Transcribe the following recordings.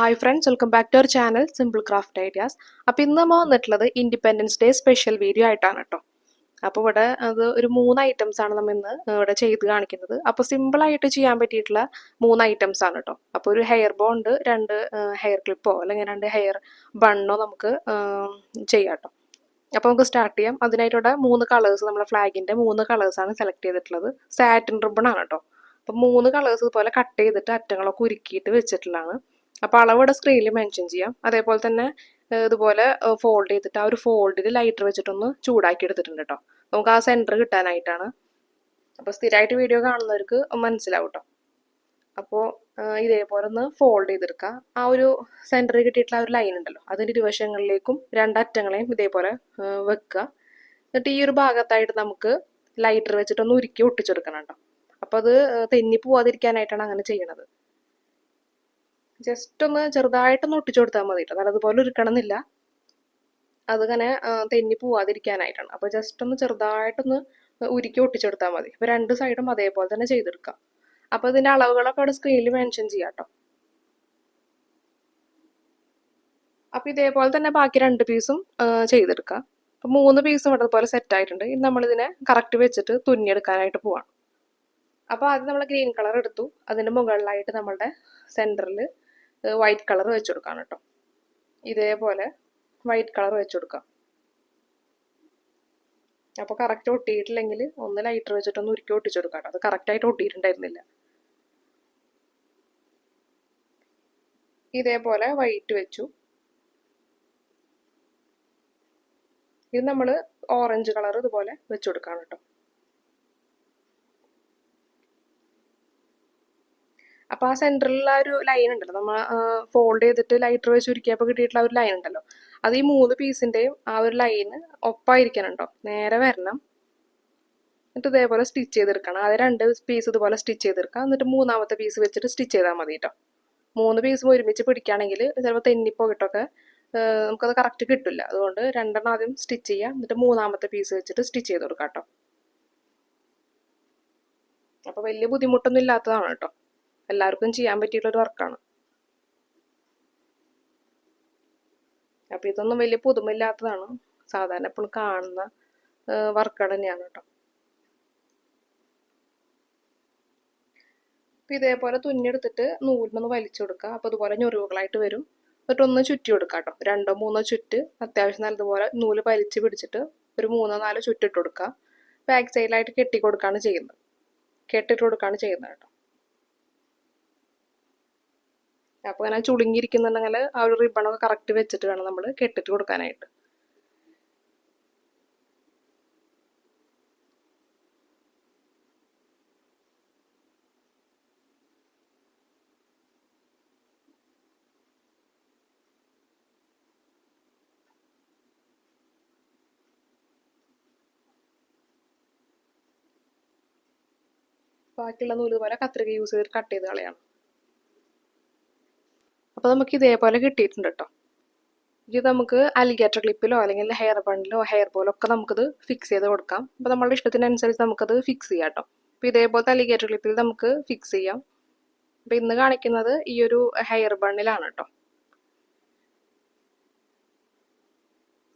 Hi friends welcome back to our channel simple craft ideas അപ്പോൾ ഇന്ന് നമ്മൾ വന്നിട്ടുള്ളത് ഇൻഡിപെൻഡൻസ് ഡേ സ്പെഷ്യൽ വീഡിയോ ആയിട്ടാണ് കേട്ടോ അപ്പോൾ ഇവിടെ അത് ഒരു മൂന്ന് ഐറ്റംസ് ആണ് നമ്മൾ ഇന്ന് ഇവിടെ ചെയ്ത് കാണിക്കുന്നത്. അപ്പോൾ സിമ്പിളായിട്ട് ചെയ്യാൻ പറ്റിയിട്ടുള്ള മൂന്ന് ഐറ്റംസ് ആണ് കേട്ടോ അപ്പോൾ ഒരു ഹെയർ ബോണ്ട് രണ്ട് ഹെയർ ക്ലിപ്പോ അല്ലെങ്കിൽ രണ്ട് ഹെയർ ബണ്ണോ നമുക്ക് ചെയ്യാം കേട്ടോ അപ്പോൾ നമുക്ക് സ്റ്റാർട്ട് ചെയ്യാം. അതിനായിട്ടുള്ള മൂന്ന് കളേഴ്സ് നമ്മുടെ ഫ്ലാഗിന്റെ മൂന്ന് കളേഴ്സാണ് സെലക്ട് ചെയ്തിട്ടുള്ളത്. സാറ്റിൻ റിബൺ ആണ് കേട്ടോ അപ്പോൾ മൂന്ന് കളേഴ്സ് ഇതുപോലെ കട്ട് ചെയ്തിട്ട് അറ്റങ്ങളൊക്കെ ഉരുക്കിയിട്ട് വെച്ചിട്ടുള്ളതാണ്. അപ്പോൾ അളവ് സ്ക്രീനിൽ മെൻഷൻ ചെയ്യാം. അതേപോലെ തന്നെ ഇതുപോലെ ഫോൾഡ് ചെയ്തിട്ട് ആ ഒരു ഫോൾഡിൽ ലൈറ്റർ വെച്ചിട്ടൊന്ന് ചൂടാക്കി എടുത്തിട്ടുണ്ട് കേട്ടോ നമുക്ക് ആ സെന്റർ കിട്ടാനായിട്ടാണ്. അപ്പോൾ സ്ഥിരമായിട്ട് വീഡിയോ കാണുന്നവർക്ക് മനസ്സിലാവും കേട്ടോ അപ്പോൾ ഇതേപോലെ ഒന്ന് ഫോൾഡ് ചെയ്തെടുക്കുക ആ ഒരു സെന്ററിൽ കിട്ടിയിട്ടുള്ള ആ ഒരു ലൈൻ ഉണ്ടല്ലോ അതിന്റെ ഇരുവശങ്ങളിലേക്കും രണ്ടറ്റങ്ങളെയും ഇതേപോലെ വെക്കുക എന്നിട്ട് ഈ ഒരു ഭാഗത്തായിട്ട് നമുക്ക് ലൈറ്റർ വെച്ചിട്ടൊന്ന് ഉരുക്കി ഒട്ടിച്ചെടുക്കണം കേട്ടോ അപ്പോൾ അത് തെന്നി പോവാതിരിക്കാനായിട്ടാണ് അങ്ങനെ ചെയ്യണത്. ജസ്റ്റ് ഒന്ന് ചെറുതായിട്ടൊന്ന് ഒട്ടിച്ചു കൊടുത്താൽ മതി കേട്ടോ നല്ലതുപോലെ ഉരുക്കണമെന്നില്ല അതിങ്ങനെ തെന്നി പോവാതിരിക്കാനായിട്ടാണ്. അപ്പോൾ ജസ്റ്റ് ഒന്ന് ചെറുതായിട്ടൊന്ന് ഉരുക്കി ഒട്ടിച്ചെടുത്താൽ മതി. അപ്പോൾ രണ്ട് സൈഡും അതേപോലെ തന്നെ ചെയ്തെടുക്കാം. അപ്പോൾ ഇതിന്റെ അളവുകളൊക്കെ അവിടെ സ്ക്രീനിൽ മെൻഷൻ ചെയ്യാം കേട്ടോ അപ്പോൾ ഇതേപോലെ തന്നെ ബാക്കി രണ്ട് പീസും ചെയ്തെടുക്കാം. അപ്പോൾ മൂന്ന് പീസും അതുപോലെ സെറ്റ് ആയിട്ടുണ്ട്. ഇനി നമ്മളിതിനെ കറക്റ്റ് വെച്ചിട്ട് തുന്നിയെടുക്കാനായിട്ട് പോവാം അപ്പോൾ ആദ്യം നമ്മൾ ഗ്രീൻ കളർ എടുത്തു. അതിന്റെ മുകളിലായിട്ട് നമ്മളുടെ സെന്ററിൽ വൈറ്റ് കളർ വെച്ച് കൊടുക്കാം കേട്ടോ. ഇതേപോലെ വൈറ്റ് കളർ വെച്ച് കൊടുക്കാം. അപ്പോൾ കറക്റ്റ് ഒട്ടിയിട്ടില്ലെങ്കിൽ ഒന്ന് ലൈറ്റർ വെച്ചിട്ടൊന്ന് ഉരുക്കി ഒട്ടിച്ചു കൊടുക്കാം അത് കറക്റ്റായിട്ട് ഒട്ടിയിട്ടുണ്ടായിരുന്നില്ല. ഇതേപോലെ വൈറ്റ് വെച്ചു. ഇത് നമ്മൾ ഓറഞ്ച് കളർ ഇതുപോലെ വെച്ച് കൊടുക്കാം കേട്ടോ. അപ്പോൾ ആ സെന്ററിൽ ആ ഒരു ലൈൻ ഉണ്ടല്ലോ നമ്മൾ ഫോൾഡ് ചെയ്തിട്ട് ലൈറ്റർ വെച്ച് ഉരുക്കിയപ്പോൾ കിട്ടിയിട്ടുള്ള ഒരു ലൈൻ ഉണ്ടല്ലോ. അത് ഈ മൂന്ന് പീസിന്റെയും ആ ഒരു ലൈന് ഒപ്പായിരിക്കണം കേട്ടോ നേരെ വരണം. എന്നിട്ട് ഇതേപോലെ സ്റ്റിച്ച് ചെയ്തെടുക്കണം. അത് രണ്ട് പീസ് ഇതുപോലെ സ്റ്റിച്ച് ചെയ്തെടുക്കാം. എന്നിട്ട് മൂന്നാമത്തെ പീസ് വെച്ചിട്ട് സ്റ്റിച്ച് ചെയ്താൽ മതി കേട്ടോ മൂന്ന് പീസും ഒരുമിച്ച് പിടിക്കുകയാണെങ്കിൽ ചിലപ്പോൾ തെന്നിപ്പോയിട്ടൊക്കെ നമുക്കത് കറക്റ്റ് കിട്ടില്ല. അതുകൊണ്ട് രണ്ടെണ്ണം ആദ്യം സ്റ്റിച്ച് ചെയ്യാം. എന്നിട്ട് മൂന്നാമത്തെ പീസ് വെച്ചിട്ട് സ്റ്റിച്ച് ചെയ്ത് കൊടുക്കാം കേട്ടോ അപ്പോൾ വലിയ ബുദ്ധിമുട്ടൊന്നും ഇല്ലാത്തതാണ് കേട്ടോ എല്ലാവർക്കും ചെയ്യാൻ പറ്റിയിട്ടുള്ള ഒരു വർക്കാണ്. അപ്പോൾ ഇതൊന്നും വലിയ പുതുമയില്ലാത്തതാണ്. സാധാരണ എപ്പോഴും കാണുന്ന വർക്കുകൾ തന്നെയാണ് കേട്ടോ. അപ്പോൾ ഇതേപോലെ തുന്നിയെടുത്തിട്ട് നൂലിനൊന്ന് വലിച്ചു കൊടുക്കുക. അപ്പോൾ ഇതുപോലെ ഞൊറിവുകളായിട്ട് വരും. എന്നിട്ട് ഒന്ന് ചുറ്റി കൊടുക്കുക കേട്ടോ. രണ്ടോ മൂന്നോ ചുറ്റ് അത്യാവശ്യം നല്ലതുപോലെ നൂൽ വലിച്ചു പിടിച്ചിട്ട് ഒരു മൂന്നോ നാലോ ചുറ്റിട്ട് കൊടുക്കുക. ബാക്ക് സൈഡിലായിട്ട് കെട്ടി കൊടുക്കുകയാണ് ചെയ്യുന്നത്. കെട്ടിട്ട് കൊടുക്കുകയാണ് ചെയ്യുന്നത് കേട്ടോ. അപ്പോൾ ഇങ്ങനെ ചുളുങ്ങിയിരിക്കുന്നുണ്ടെങ്കിൽ ആ ഒരു റിബണൊക്കെ കറക്റ്റ് വെച്ചിട്ട് വേണം നമ്മൾ കെട്ടിട്ട് കൊടുക്കാനായിട്ട്. ബാക്കിയുള്ള നൂൽ പോലെ കത്രിക യൂസ് ചെയ്ത് കട്ട് ചെയ്ത് കളയണം. അപ്പോൾ നമുക്ക് ഇതേപോലെ കിട്ടിയിട്ടുണ്ട് കേട്ടോ ഇത് നമുക്ക് അലിഗേറ്റർ ക്ലിപ്പിലോ അല്ലെങ്കിൽ ഹെയർ ബണ്ടിലോ ഹെയർ ബോളോ ഒക്കെ നമുക്കിത് ഫിക്സ് ചെയ്ത് കൊടുക്കാം. അപ്പോൾ നമ്മുടെ ഇഷ്ടത്തിനനുസരിച്ച് നമുക്കത് ഫിക്സ് ചെയ്യാം കേട്ടോ അപ്പോൾ ഇതേപോലത്തെ അലിഗേറ്റർ ക്ലിപ്പിൽ നമുക്ക് ഫിക്സ് ചെയ്യാം. അപ്പോൾ ഇന്ന് കാണിക്കുന്നത് ഈ ഒരു ഹെയർ ബണ്ണിലാണ് കേട്ടോ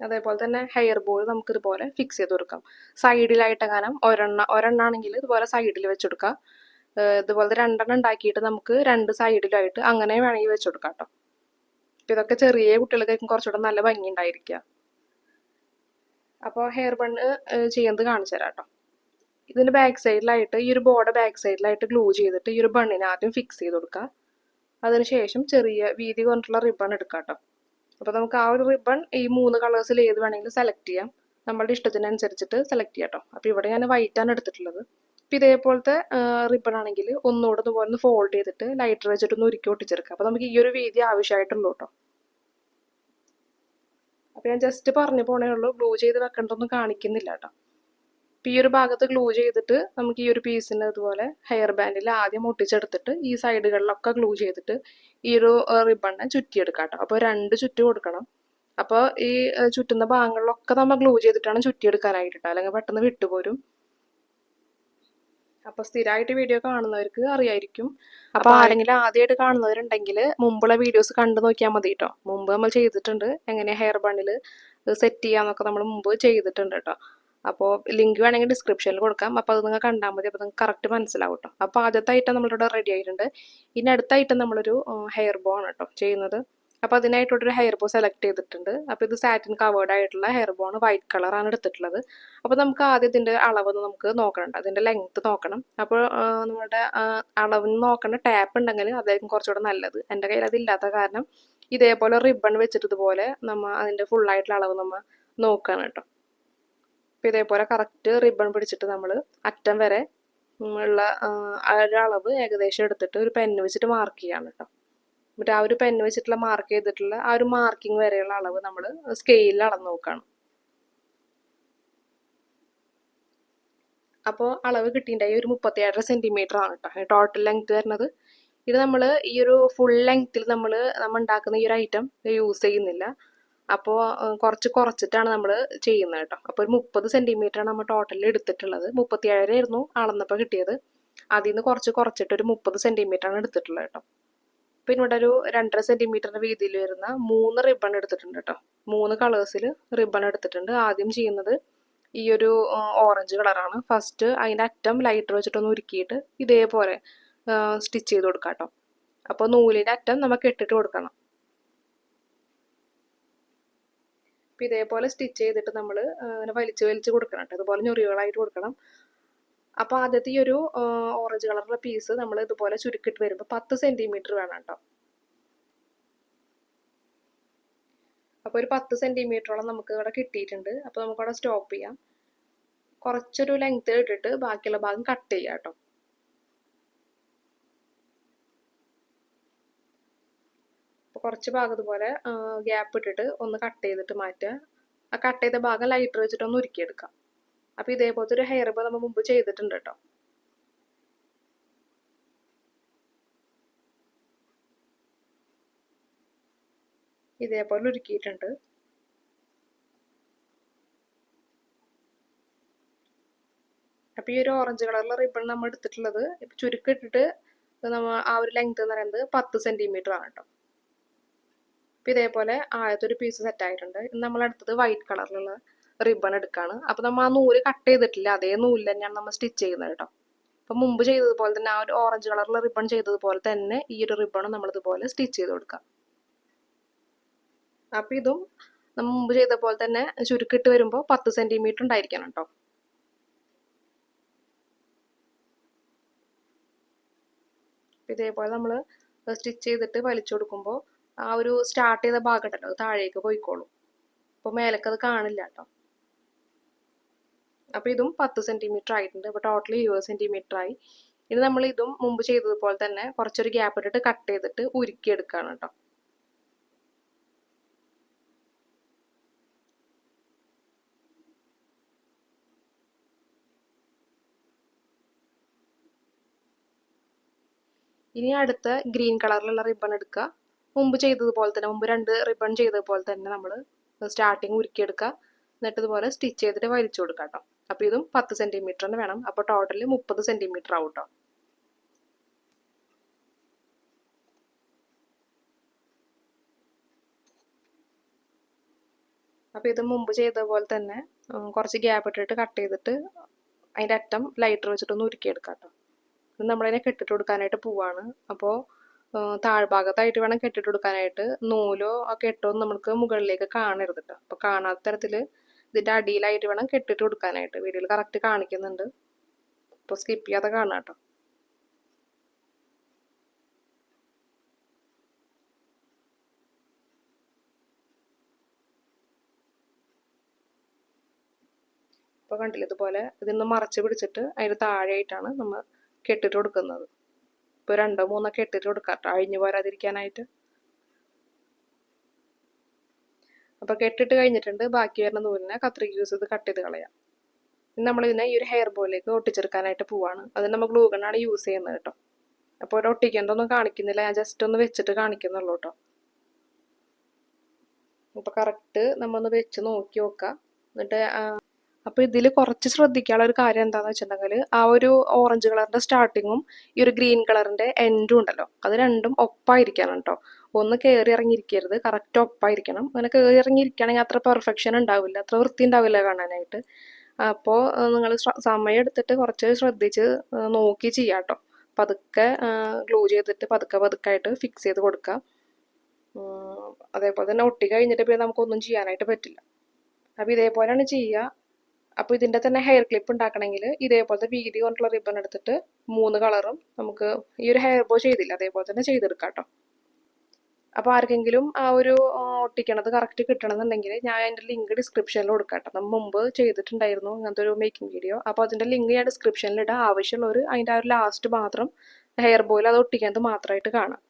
അതേപോലെ തന്നെ ഹെയർ ബോൾ നമുക്ക് ഇതുപോലെ ഫിക്സ് ചെയ്ത് കൊടുക്കാം. സൈഡിലായിട്ട് എങ്ങാനും ഒരെണ്ണ ഒരെണ്ണാണെങ്കിൽ ഇതുപോലെ സൈഡിൽ വെച്ചെടുക്കാം ഇതുപോലത്തെ രണ്ടെണ്ണം ഉണ്ടാക്കിയിട്ട് നമുക്ക് രണ്ട് സൈഡിലായിട്ട് അങ്ങനെ വേണമെങ്കിൽ വെച്ച് കൊടുക്കാം കേട്ടോ. അപ്പം ഇതൊക്കെ ചെറിയ കുട്ടികൾക്കായിരിക്കും കുറച്ചുകൂടെ നല്ല ഭംഗി ഉണ്ടായിരിക്കുക. അപ്പോൾ ഹെയർ ബണ്ണ് ചെയ്യുന്നത് കാണിച്ചു തരാം കേട്ടോ. ഇതിന്റെ ബാക്ക് സൈഡിലായിട്ട് ഈ ഒരു ബോർഡ് ബാക്ക് സൈഡിലായിട്ട് ഗ്ലൂ ചെയ്തിട്ട് ഈ ഒരു ബണ്ണിനെ ആദ്യം ഫിക്സ് ചെയ്ത് കൊടുക്കുക. അതിനുശേഷം ചെറിയ വീതി കൊണ്ടുള്ള റിബൺ എടുക്കാം കേട്ടോ. അപ്പോൾ നമുക്ക് ആ ഒരു റിബൺ ഈ മൂന്ന് കളേഴ്സിൽ ഏത് വേണമെങ്കിലും സെലക്ട് ചെയ്യാം. നമ്മളുടെ ഇഷ്ടത്തിനനുസരിച്ചിട്ട് സെലക്ട് ചെയ്യാം കേട്ടോ. അപ്പോൾ ഇവിടെ ഞാൻ വൈറ്റാണ് എടുത്തിട്ടുള്ളത്. അപ്പോൾ ഇതേപോലത്തെ റിബൺ ആണെങ്കിൽ ഒന്നുകൂടെ ഒന്ന് ഫോൾഡ് ചെയ്തിട്ട് ലൈറ്റർ വെച്ചിട്ട് ഒന്ന് ഉരുക്കി ഒട്ടിച്ചെടുക്കാം. അപ്പോൾ നമുക്ക് ഈ ഒരു വീതി ആവശ്യമായിട്ടുള്ളൂ കേട്ടോ. അപ്പോൾ ഞാൻ ജസ്റ്റ് പറഞ്ഞു പോണേ ഉള്ളൂ. ഗ്ലൂ ചെയ്ത് വെക്കേണ്ടതൊന്നും കാണിക്കുന്നില്ല കേട്ടോ. അപ്പം ഈ ഒരു ഭാഗത്ത് ഗ്ലൂ ചെയ്തിട്ട് നമുക്ക് ഈ ഒരു പീസിന് ഇതുപോലെ ഹെയർ ബാൻഡിൽ ആദ്യം ഒട്ടിച്ചെടുത്തിട്ട് ഈ സൈഡുകളിലൊക്കെ ഗ്ലൂ ചെയ്തിട്ട് ഈ ഒരു റിബണ്ണെ ചുറ്റിയെടുക്കാം കേട്ടോ. അപ്പോൾ രണ്ട് ചുറ്റ് കൊടുക്കണം. അപ്പോൾ ഈ ചുറ്റുന്ന ഭാഗങ്ങളിലൊക്കെ നമ്മൾ ഗ്ലൂ ചെയ്തിട്ടാണ് ചുറ്റിയെടുക്കാനായിട്ട് അല്ലെങ്കിൽ പെട്ടെന്ന് വിട്ടുപോരും. അപ്പൊ സ്ഥിരമായിട്ട് വീഡിയോ കാണുന്നവർക്ക് അറിയായിരിക്കും. അപ്പൊ ആരെങ്കിലും ആദ്യമായിട്ട് കാണുന്നവരുണ്ടെങ്കിൽ മുമ്പുള്ള വീഡിയോസ് കണ്ടു നോക്കിയാൽ മതി കേട്ടോ മുമ്പ് നമ്മൾ ചെയ്തിട്ടുണ്ട്. എങ്ങനെ ഹെയർ ബണ്ണിൽ സെറ്റ് ചെയ്യാന്നൊക്കെ നമ്മൾ മുമ്പ് ചെയ്തിട്ടുണ്ട് കേട്ടോ അപ്പോൾ ലിങ്ക് വേണമെങ്കിൽ ഡിസ്ക്രിപ്ഷനിൽ കൊടുക്കാം. അപ്പോൾ അത് നിങ്ങൾ കണ്ടാൽ മതി. അപ്പോൾ നിങ്ങൾക്ക് കറക്റ്റ് മനസ്സിലാവും കേട്ടോ അപ്പോൾ ആദ്യത്തെ ഐറ്റം നമ്മളിവിടെ റെഡി ആയിട്ടുണ്ട്. ഇനി അടുത്ത ഐറ്റം നമ്മളൊരു ഹെയർ ബോൺ ആണ് കേട്ടോ ചെയ്യുന്നത്. അപ്പോൾ അതിനായിട്ടുള്ളൊരു ഹെയർ ബോ സെലക്ട് ചെയ്തിട്ടുണ്ട്. അപ്പോൾ ഇത് സാറ്റിൻ കവേർഡ് ആയിട്ടുള്ള ഹെയർ ബോണ് വൈറ്റ് കളറാണ് എടുത്തിട്ടുള്ളത്. അപ്പോൾ നമുക്ക് ആദ്യം ഇതിന്റെ അളവ് നമുക്ക് നോക്കണുണ്ട്. അതിന്റെ ലെങ്ത്ത് നോക്കണം. അപ്പോൾ നമ്മുടെ അളവിന് നോക്കേണ്ട. ടാപ്പ് ഉണ്ടെങ്കിൽ അതായിരിക്കും കുറച്ചുകൂടെ നല്ലത്. എന്റെ കയ്യിൽ അതില്ലാത്ത കാരണം ഇതേപോലെ റിബൺ വെച്ചിട്ട് ഇതുപോലെ നമ്മൾ അതിന്റെ ഫുള്ളായിട്ടുള്ള അളവ് നമ്മൾ നോക്കണം കേട്ടോ അപ്പോൾ ഇതേപോലെ കറക്റ്റ് റിബൺ പിടിച്ചിട്ട് നമ്മൾ അറ്റം വരെ ഉള്ള ഒരു അളവ് ഏകദേശം എടുത്തിട്ട് ഒരു പെന്ന് വെച്ചിട്ട് മാർക്ക് ചെയ്യാണ് കേട്ടോ എന്നിട്ട് ആ ഒരു പെൻ വെച്ചിട്ടുള്ള മാർക്ക് ചെയ്തിട്ടുള്ള ആ ഒരു മാർക്കിംഗ് വരെയുള്ള അളവ് നമ്മൾ സ്കെയിലിൽ അളന്ന് നോക്കുകയാണ് അപ്പോൾ അളവ് കിട്ടിയിട്ടുണ്ടായി ഒരു മുപ്പത്തിയേഴര സെന്റിമീറ്റർ ആണ് കേട്ടോ ടോട്ടൽ ലെങ്ത് വരുന്നത്. ഇത് നമ്മൾ ഈ ഒരു ഫുൾ ലെങ്ത്തിൽ നമ്മൾ നമ്മൾ ഉണ്ടാക്കുന്ന ഈ ഒരു ഐറ്റം യൂസ് ചെയ്യുന്നില്ല. അപ്പോൾ കുറച്ച് കുറച്ചിട്ടാണ് നമ്മൾ ചെയ്യുന്നത് കേട്ടോ അപ്പോൾ ഒരു മുപ്പത് സെന്റിമീറ്ററാണ് നമ്മൾ ടോട്ടലിൽ എടുത്തിട്ടുള്ളത്. മുപ്പത്തിയേഴരായിരുന്നു അളന്നപ്പോൾ കിട്ടിയത്. അതിൽ നിന്ന് കുറച്ച് കുറച്ചിട്ട് ഒരു മുപ്പത് സെന്റിമീറ്ററാണ് എടുത്തിട്ടുള്ളത് കേട്ടോ പിന്നെ ഇവിടെ ഒരു രണ്ടര സെന്റിമീറ്ററിന്റെ വീതിയിൽ വരുന്ന മൂന്ന് റിബൺ എടുത്തിട്ടുണ്ട് കേട്ടോ മൂന്ന് കളേഴ്സിൽ റിബൺ എടുത്തിട്ടുണ്ട്. ആദ്യം ചെയ്യുന്നത് ഈ ഒരു ഓറഞ്ച് കളറാണ് ഫസ്റ്റ് അതിന്റെ അറ്റം ലൈറ്റർ വെച്ചിട്ടൊന്ന് ഉരുക്കിയിട്ട് ഇതേപോലെ സ്റ്റിച്ച് ചെയ്ത് കൊടുക്കാം കേട്ടോ അപ്പോൾ നൂലിന്റെ അറ്റം നമുക്ക് ഇട്ടിട്ട് കൊടുക്കണം. അപ്പോൾ ഇതേപോലെ സ്റ്റിച്ച് ചെയ്തിട്ട് നമ്മൾ അങ്ങനെ വലിച്ച് വലിച്ച് കൊടുക്കണം കേട്ടോ ഇതുപോലെ ഞൊറികളായിട്ട് കൊടുക്കണം. അപ്പോൾ ആദ്യത്തെ ഈ ഒരു ഓറഞ്ച് കളറുള്ള പീസ് നമ്മൾ ഇതുപോലെ ചുരുക്കിട്ട് വരുമ്പോൾ പത്ത് സെന്റിമീറ്റർ വേണം കേട്ടോ അപ്പോൾ ഒരു പത്ത് സെന്റിമീറ്ററോളം നമുക്ക് ഇവിടെ കിട്ടിയിട്ടുണ്ട്. അപ്പോൾ നമുക്കവിടെ സ്റ്റോപ്പ് ചെയ്യാം. കുറച്ചൊരു ലെങ്ത് ഇട്ടിട്ട് ബാക്കിയുള്ള ഭാഗം കട്ട് ചെയ്യാം കേട്ടോ കുറച്ച് ഭാഗം ഇതുപോലെ ഗ്യാപ്പ് ഇട്ടിട്ട് ഒന്ന് കട്ട് ചെയ്തിട്ട് മാറ്റുക ആ കട്ട് ചെയ്ത ഭാഗം ലൈറ്റർ വെച്ചിട്ട് ഒന്ന് ഉരുക്കിയെടുക്കാം. അപ്പോൾ ഇതേപോലത്തെ ഒരു ഹെയർ ബോ നമ്മൾ മുമ്പ് ചെയ്തിട്ടുണ്ട് കേട്ടോ ഇതേപോലെ ഒരുക്കിയിട്ടുണ്ട്. അപ്പോൾ ഈ ഒരു ഓറഞ്ച് കളറിലെ റിബൺ നമ്മൾ എടുത്തിട്ടുള്ളത് ഇപ്പം ചുരുക്കിട്ടിട്ട് നമ്മൾ ആ ഒരു ലെങ്ത് എന്ന് പറയുന്നത് പത്ത് സെന്റിമീറ്റർ ആണ് കേട്ടോ അപ്പം ഇതേപോലെ ആദ്യത്തെ ഒരു പീസ് സെറ്റ് ആയിട്ടുണ്ട്. നമ്മൾ അടുത്തത് വൈറ്റ് കളറിലുള്ള റിബൺ എടുക്കുകയാണ് അപ്പോൾ നമ്മൾ ആ നൂൽ കട്ട് ചെയ്തിട്ടില്ല. അതേ നൂൽ തന്നെയാണ് നമ്മൾ സ്റ്റിച്ച് ചെയ്യുന്നത് കേട്ടോ. അപ്പം മുമ്പ് ചെയ്തതുപോലെ തന്നെ ആ ഒരു ഓറഞ്ച് കളറിലെ റിബൺ ചെയ്തതുപോലെ തന്നെ ഈ ഒരു റിബണും നമ്മളിതുപോലെ സ്റ്റിച്ച് ചെയ്ത് കൊടുക്കാം. അപ്പം ഇതും നമ്മൾ മുമ്പ് ചെയ്ത പോലെ തന്നെ ചുരുക്കിട്ട് വരുമ്പോൾ പത്ത് സെന്റിമീറ്റർ ഉണ്ടായിരിക്കണം കേട്ടോ. ഇതേപോലെ നമ്മൾ സ്റ്റിച്ച് ചെയ്തിട്ട് വലിച്ചു കൊടുക്കുമ്പോൾ ആ ഒരു സ്റ്റാർട്ട് ചെയ്ത ഭാഗം ഉണ്ടല്ലോ താഴേക്ക് പോയിക്കോളും. അപ്പോൾ മേലക്കത് കാണില്ല കേട്ടോ. അപ്പോൾ ഇതും പത്ത് സെന്റിമീറ്റർ ആയിട്ടുണ്ട്. അപ്പോൾ ടോട്ടലി ഇരുപത് സെന്റിമീറ്റർ ആയി. ഇനി നമ്മൾ ഇതും മുമ്പ് ചെയ്തതുപോലെ തന്നെ കുറച്ചൊരു ഗ്യാപ്പ് ഇട്ടിട്ട് കട്ട് ചെയ്തിട്ട് ഉരുക്കിയെടുക്കുകയാണ് കേട്ടോ ഇനി അടുത്ത ഗ്രീൻ കളറിലുള്ള റിബൺ എടുക്കുക മുമ്പ് ചെയ്തതുപോലെ തന്നെ മുമ്പ് രണ്ട് റിബൺ ചെയ്തതുപോലെ തന്നെ നമ്മൾ സ്റ്റാർട്ടിങ് ഉരുക്കിയെടുക്കുക എന്നിട്ട് ഇതുപോലെ സ്റ്റിച്ച് ചെയ്തിട്ട് വലിച്ചു കൊടുക്കാം കേട്ടോ അപ്പോൾ ഇതും പത്ത് സെന്റിമീറ്ററിന് വേണം. അപ്പോൾ ടോട്ടൽ മുപ്പത് സെന്റിമീറ്റർ ആവും കേട്ടോ അപ്പോൾ ഇത് മുമ്പ് ചെയ്ത പോലെ തന്നെ കുറച്ച് ഗ്യാപ്പ് ഇട്ടിട്ട് കട്ട് ചെയ്തിട്ട് അതിന്റെ അറ്റം ലൈറ്റർ വെച്ചിട്ട് വെച്ചിട്ടൊന്ന് ഉരുക്കിയെടുക്കാം കേട്ടോ ഇത് നമ്മളതിനെ കെട്ടിട്ട് കൊടുക്കാനായിട്ട് പോവാണ്. അപ്പോൾ താഴ്ഭാഗത്തായിട്ട് വേണം കെട്ടിട്ട് കൊടുക്കാനായിട്ട്. നൂലോ ആ കെട്ടോ നമുക്ക് മുകളിലേക്ക് കാണരുത് കേട്ടോ അപ്പോൾ കാണാത്ത തരത്തിൽ ഇതിന്റെ അടിയിലായിട്ട് വേണം കെട്ടിട്ട് കൊടുക്കാനായിട്ട്. വീഡിയോയിൽ കറക്റ്റ് കാണിക്കുന്നുണ്ട്. അപ്പോൾ സ്കിപ്പ് ചെയ്യാതെ കാണാം കേട്ടോ. ഇപ്പോൾ കണ്ടില്ല ഇതുപോലെ ഇതിന്ന് മറച്ച് പിടിച്ചിട്ട് അതിന് താഴെയായിട്ടാണ് നമ്മൾ കെട്ടിട്ട് കൊടുക്കുന്നത്. ഇപ്പോൾ രണ്ടോ മൂന്നോ കെട്ടിട്ട് കൊടുക്കാം അഴിഞ്ഞു പോരാതിരിക്കാനായിട്ട്. അപ്പോൾ കെട്ടിട്ട് കഴിഞ്ഞിട്ടുണ്ട്. ബാക്കി വരുന്ന നൂലിനെ കത്രിക യൂസ് ചെയ്ത് കട്ട് ചെയ്ത് കളയാം. ഇനി നമ്മളിതിനെ ഈ ഒരു ഹെയർ ബോയിലേക്ക് ഒട്ടിച്ചെടുക്കാനായിട്ട് പോവാണ്. അതിന് നമ്മൾ ഗ്ലൂ ഗണ്ണാണ് യൂസ് ചെയ്യുന്നത് കേട്ടോ അപ്പോൾ ഒരു ഒട്ടിക്കേണ്ടതൊന്നും കാണിക്കുന്നില്ല. ഞാൻ ജസ്റ്റ് ഒന്ന് വെച്ചിട്ട് കാണിക്കുന്നുള്ളൂ കേട്ടോ അപ്പോൾ കറക്റ്റ് നമ്മൊന്ന് വെച്ച് നോക്കി നോക്കാം. എന്നിട്ട് അപ്പോൾ ഇതിൽ കുറച്ച് ശ്രദ്ധിക്കാനുള്ള ഒരു കാര്യം എന്താണെന്ന് വെച്ചിട്ടുണ്ടെങ്കിൽ ആ ഒരു ഓറഞ്ച് കളറിന്റെ സ്റ്റാർട്ടിങ്ങും ഈ ഒരു ഗ്രീൻ കളറിന്റെ എൻഡും ഉണ്ടല്ലോ. അത് രണ്ടും ഒപ്പായിരിക്കണം ഒന്ന് കയറി ഇറങ്ങിയിരിക്കരുത്. കറക്റ്റ് ഒപ്പായിരിക്കണം. അങ്ങനെ കയറി ഇറങ്ങിയിരിക്കുകയാണെങ്കിൽ അത്ര പെർഫെക്ഷൻ ഉണ്ടാവില്ല. അത്ര വൃത്തി ഉണ്ടാവില്ല കാണാനായിട്ട്. അപ്പോൾ നിങ്ങൾ സമയം എടുത്തിട്ട് കുറച്ച് ശ്രദ്ധിച്ച് നോക്കി ചെയ്യാം കേട്ടോ പതുക്കെ ഗ്ലൂ ചെയ്തിട്ട് പതുക്കെ പതുക്കായിട്ട് ഫിക്സ് ചെയ്ത് കൊടുക്കുക. അതേപോലെ തന്നെ ഒട്ടി കഴിഞ്ഞിട്ട് പിന്നെ നമുക്കൊന്നും ചെയ്യാനായിട്ട് പറ്റില്ല. അപ്പോൾ ഇതേപോലെയാണ് ചെയ്യുക. അപ്പോൾ ഇതിന്റെ തന്നെ ഹെയർ ക്ലിപ്പ് ഉണ്ടാക്കണമെങ്കിൽ ഇതേപോലത്തെ വീതി കൊണ്ടുള്ള റിബൺ എടുത്തിട്ട് മൂന്ന് കളറും നമുക്ക് ഈ ഒരു ഹെയർ ബോ ചെയ്തില്ല. അതേപോലെ തന്നെ ചെയ്തെടുക്കാം കേട്ടോ അപ്പോൾ ആർക്കെങ്കിലും ആ ഒരു ഒട്ടിക്കണത് കറക്റ്റ് കിട്ടണമെന്നുണ്ടെങ്കിൽ ഞാൻ അതിന്റെ ലിങ്ക് ഡിസ്ക്രിപ്ഷനിൽ കൊടുക്കട്ടെ കേട്ടോ. നമ്മൾ മുമ്പ് ചെയ്തിട്ടുണ്ടായിരുന്നു അങ്ങനത്തെ ഒരു മേക്കിംഗ് വീഡിയോ അപ്പോൾ അതിന്റെ ലിങ്ക് ഞാൻ ഡിസ്ക്രിപ്ഷനിൽ ഇടാൻ ആവശ്യമുള്ള ഒരു അതിന്റെ ആ ഒരു ലാസ്റ്റ് മാത്രം ഹെയർ ബോയിൽ അത് ഒട്ടിക്കുന്നത് മാത്രമായിട്ട് കാണാം.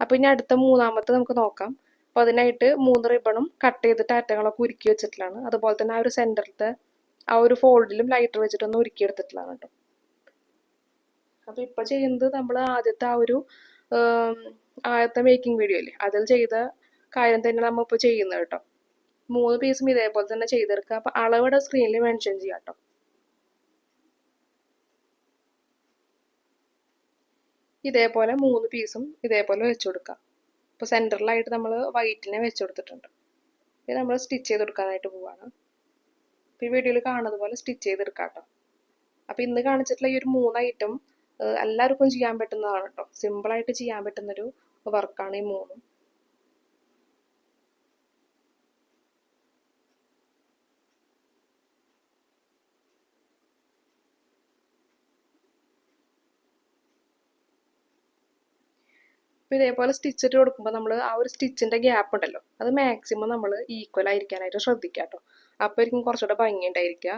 അപ്പോൾ ഇനി അടുത്ത മൂന്നാമത്തെ നമുക്ക് നോക്കാം. അപ്പോൾ അതിനായിട്ട് മൂന്ന് റിബണും കട്ട് ചെയ്തിട്ട് അറ്റങ്ങളൊക്കെ ഉരുക്കി വെച്ചിട്ടുള്ളതാണ്. അതുപോലെ തന്നെ ആ ഒരു സെന്ററിലത്തെ ആ ഒരു ഫോൾഡിലും ലൈറ്റർ വെച്ചിട്ടൊന്ന് ഉരുക്കി എടുത്തിട്ടുള്ളതാണ് കേട്ടോ. അപ്പോൾ ഇപ്പോൾ ചെയ്യുന്നത് നമ്മൾ ആദ്യത്തെ ആ ഒരു ആദ്യത്തെ മേക്കിംഗ് വീഡിയോ ഇല്ലേ അതിൽ ചെയ്ത കാര്യം തന്നെ നമ്മൾ ഇപ്പോൾ ചെയ്യുന്നത് കേട്ടോ. മൂന്ന് പീസും ഇതേപോലെ തന്നെ ചെയ്തെടുക്കുക. അപ്പോൾ അളവിടെ സ്ക്രീനിൽ മെൻഷൻ ചെയ്യാം കേട്ടോ. ഇതേപോലെ മൂന്ന് പീസും ഇതേപോലെ വെച്ച് കൊടുക്കുക. ഇപ്പോൾ സെന്ററിലായിട്ട് നമ്മൾ വൈറ്റിനെ വെച്ച് കൊടുത്തിട്ടുണ്ട്. ഇത് നമ്മൾ സ്റ്റിച്ച് ചെയ്ത് കൊടുക്കാനായിട്ട് പോവാണ്. അപ്പോൾ ഈ വീഡിയോയിൽ കാണുന്നത് പോലെ സ്റ്റിച്ച് ചെയ്തെടുക്കാം കേട്ടോ. അപ്പോൾ ഇന്ന് കാണിച്ചിട്ടുള്ള ഈ ഒരു മൂന്ന് ഐറ്റം എല്ലാവർക്കും ചെയ്യാൻ പറ്റുന്നതാണ് കേട്ടോ സിമ്പിളായിട്ട് ചെയ്യാൻ പറ്റുന്നൊരു വർക്കാണ് ഈ മൂന്നും. ഇതേപോലെ സ്റ്റിച്ച് ഇട്ട് കൊടുക്കുമ്പോൾ നമ്മൾ ആ ഒരു സ്റ്റിച്ചിന്റെ ഗ്യാപ്പ് ഉണ്ടല്ലോ. അത് മാക്സിമം നമ്മൾ ഈക്വൽ ആയിരിക്കാനായിട്ട് ശ്രദ്ധിക്കുക കേട്ടോ അപ്പോൾ ആയിരിക്കും കുറച്ചുകൂടെ ഭംഗി ഉണ്ടായിരിക്കുക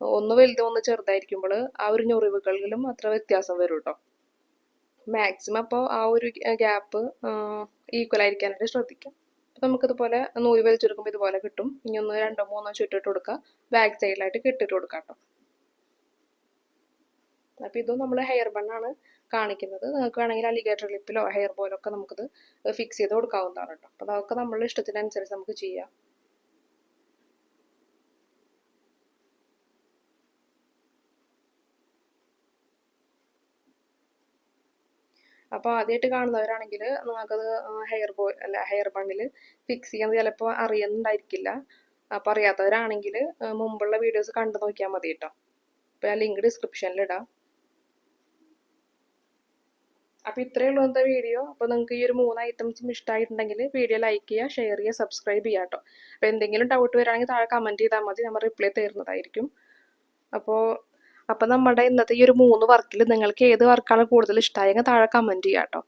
ഒന്ന് വലുത് ഒന്ന് ചെറുതായിരിക്കുമ്പോൾ ആ ഒരു ഞൊറിവുകളിലും അത്ര വ്യത്യാസം വരും കേട്ടോ മാക്സിമം അപ്പോൾ ആ ഒരു ഗ്യാപ്പ് ഈക്വൽ ആയിരിക്കാനായിട്ട് ശ്രദ്ധിക്കാം. അപ്പോൾ നമുക്കിതുപോലെ നൂൽ വലിച്ചെടുക്കുമ്പോൾ ഇതുപോലെ കിട്ടും. ഇനി ഒന്ന് രണ്ടോ മൂന്നോ ചുറ്റിട്ട് കൊടുക്കുക ബാക്ക് സൈഡിലായിട്ട് കെട്ടിട്ട് കൊടുക്കാം കേട്ടോ അപ്പോൾ ഇതും നമ്മൾ ഹെയർ ബണ്ണാണ് കാണിക്കുന്നത്. നിങ്ങൾക്ക് വേണമെങ്കിൽ അലിഗേറ്റർ ലിപ്പിലോ ഹെയർ ബോയിലൊക്കെ നമുക്കിത് ഫിക്സ് ചെയ്ത് കൊടുക്കാവുന്നതാണ് കേട്ടോ അപ്പോൾ അതൊക്കെ നമ്മളുടെ ഇഷ്ടത്തിനനുസരിച്ച് നമുക്ക് ചെയ്യാം. അപ്പോൾ ആദ്യമായിട്ട് കാണുന്നവരാണെങ്കിൽ നിങ്ങൾക്കത് ഹെയർ ബോയ് അല്ല ഹെയർ ബണ്ണിൽ ഫിക്സ് ചെയ്യാൻ ചിലപ്പോൾ അറിയുന്നുണ്ടായിരിക്കില്ല. അപ്പോൾ അറിയാത്തവരാണെങ്കിൽ മുമ്പുള്ള വീഡിയോസ് കണ്ടു നോക്കിയാൽ മതി കേട്ടോ അപ്പോൾ ഞാൻ ലിങ്ക് ഡിസ്ക്രിപ്ഷനിൽ ഇടാം. അപ്പോൾ ഇത്രയേ ഉള്ളൂ ഇന്നത്തെ വീഡിയോ അപ്പോൾ നിങ്ങൾക്ക് ഈ ഒരു മൂന്ന് ഐറ്റംസും ഇഷ്ടമായിട്ടുണ്ടെങ്കിൽ വീഡിയോ ലൈക്ക് ചെയ്യുക ഷെയർ ചെയ്യുക സബ്സ്ക്രൈബ് ചെയ്യുക കേട്ടോ അപ്പോൾ എന്തെങ്കിലും ഡൗട്ട് വരികയാണെങ്കിൽ താഴെ കമന്റ് ചെയ്താൽ മതി. നമ്മൾ റിപ്ലൈ തരുന്നതായിരിക്കും. അപ്പോൾ അപ്പോൾ നമ്മുടെ ഇന്നത്തെ ഈ ഒരു മൂന്ന് വർക്കിൽ നിങ്ങൾക്ക് ഏത് വർക്കാണ് കൂടുതൽ ഇഷ്ടമായെങ്കിൽ താഴെ കമന്റ് ചെയ്യുക കേട്ടോ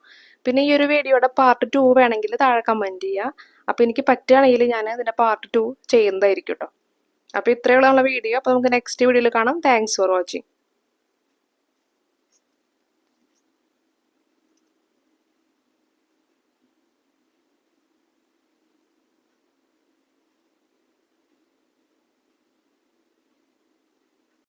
പിന്നെ ഈ ഒരു വീഡിയോയുടെ പാർട്ട് ടു വേണമെങ്കിൽ താഴെ കമന്റ് ചെയ്യുക അപ്പോൾ എനിക്ക് പറ്റുകയാണെങ്കിൽ ഞാൻ ഇതിന്റെ പാർട്ട് ടു ചെയ്യുന്നതായിരിക്കും കേട്ടോ അപ്പോൾ ഇത്രയുള്ള വീഡിയോ. അപ്പോൾ നമുക്ക് നെക്സ്റ്റ് വീഡിയോയിൽ കാണാം. Thanks for watching